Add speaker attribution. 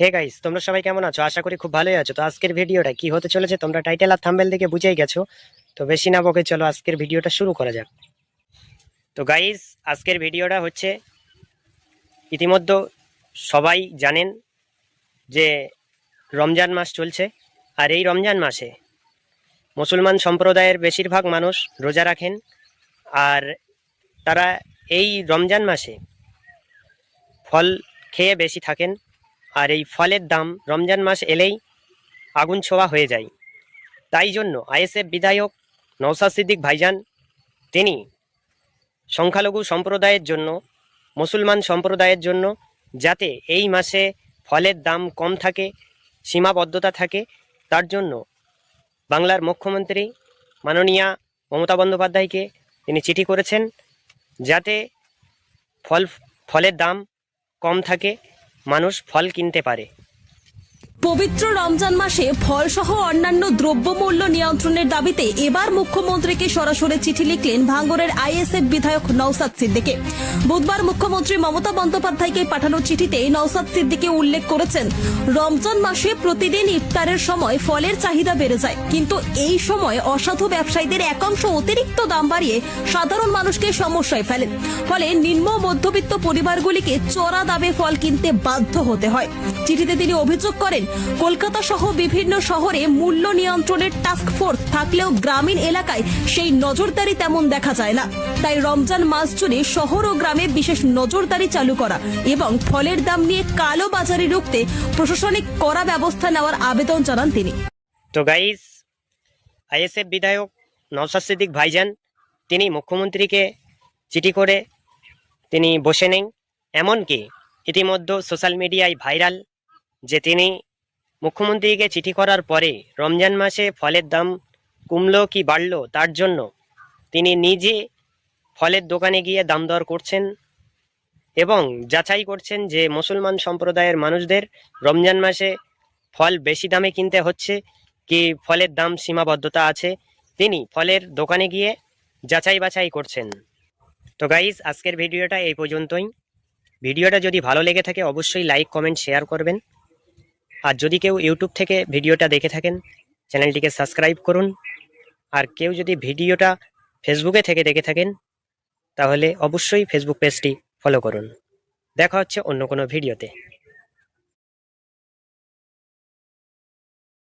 Speaker 1: Hey guys তোমরা সবাই কেমন আছো? আশা করি খুব ভালোই আছো। তো আজকের ভিডিওটা কি হতে চলেছে? তোমরা টাইটেল আর থাম্বেল দেখে বুঝেই গেছো। তো বেশি না বকে চলো আজকের ভিডিওটা শুরু করা যাক। তো গাইস আজকের ভিডিওটা হচ্ছে, ইতিমধ্যে সবাই জানেন যে রমজান মাস চলছে। আর এই রমজান মাসে মুসলমান সম্প্রদায়ের বেশিরভাগ মানুষ রোজা রাখেন। আর তারা এই রমজান মাসে ফল খেয়ে বেশি থাকেন। আর এই ফলের দাম রমজান মাস এলেই আগুন ছোঁয়া হয়ে যায়। তাই জন্য আইএসএফ বিধায়ক নৌসাদ সিদ্দিক ভাইজান, তিনি সংখ্যালঘু সম্প্রদায়ের জন্য, মুসলমান সম্প্রদায়ের জন্য যাতে এই মাসে ফলের দাম কম থাকে, সীমাবদ্ধতা থাকে, তার জন্য বাংলার মুখ্যমন্ত্রী মাননীয়া মমতা বন্দ্যোপাধ্যায়কে তিনি চিঠি করেছেন, যাতে ফল, ফলের দাম কম থাকে মানুষ ফল কিনতে পারে।
Speaker 2: পবিত্র রমজান মাসে ফলসহ অন্যান্য দ্রব্যমূল্য নিয়ন্ত্রণের দাবিতে এবার মুখ্যমন্ত্রীকে সরাসরি চিঠি লিখলেন ভাঙ্গরের আইএসএফ বিধায়ক নওসাদ সিদ্দিকে। বুধবার মুখ্যমন্ত্রী মমতা বন্দ্যোপাধ্যায়কে পাঠানো চিঠিতে নওসাদ সিদ্দিকে উল্লেখ করেছেন, রমজান মাসে প্রতিদিন ইফতারের সময় ফলের চাহিদা বেড়ে যায়, কিন্তু এই সময় অসাধু ব্যবসায়ীদের একাংশ অতিরিক্ত দাম বাড়িয়ে সাধারণ মানুষকে সমস্যায় ফেলেন। ফলে নিম্ন মধ্যবিত্ত পরিবারগুলিকে চড়া দামে ফল কিনতে বাধ্য হতে হয়। চিঠিতে তিনি অভিযোগ করেন কলকাতা সহ বিভিন্ন শহরে মূল্য নিয়ন্ত্রণের টাস্ক ফোর্স থাকলেও গ্রামীণ এলাকায় সেই নজরদারি তেমন দেখা যায় না। তাই রমজান মাস জুড়ে শহর ও গ্রামে বিশেষ নজরদারি চালু করা এবং ফলের দাম নিয়ে কালো বাজারি রুখতে প্রশাসনিক কড়া ব্যবস্থা নেওয়ার আবেদন জানান তিনি।
Speaker 1: তো গাইস আইএসএফ বিধায়ক নওসাদ সিদ্দিক ভাইজান, তিনি মুখ্যমন্ত্রীকে চিঠি করে তিনি বসে নেন এমনকি ইতিমধ্যে সোশ্যাল মিডিয়ায় ভাইরাল যে তিনি মুখ্যমন্ত্রীকে চিঠি করার পরে রমজান মাসে ফলের দাম কমলো কি বাড়লো তার জন্য তিনি নিজে ফলের দোকানে গিয়ে দাম দর করছেন এবং যাচাই করছেন যে মুসলমান সম্প্রদায়ের মানুষদের রমজান মাসে ফল বেশি দামে কিনতে হচ্ছে কি ফলের দাম সীমাবদ্ধতা আছে? তিনি ফলের দোকানে গিয়ে যাচাই বাছাই করছেন। তো গাইজ আজকের ভিডিওটা এই পর্যন্তই। ভিডিওটা যদি ভালো লেগে থাকে অবশ্যই লাইক কমেন্ট শেয়ার করবেন। আর যদি কেউ ইউটিউব থেকে ভিডিওটা দেখে থাকেন, চ্যানেলটিকে সাবস্ক্রাইব করুন। আর কেউ যদি ভিডিওটা ফেসবুকে থেকে দেখে থাকেন, তাহলে অবশ্যই ফেসবুক পেজটি ফলো করুন। দেখা হচ্ছে অন্য কোনো ভিডিওতে।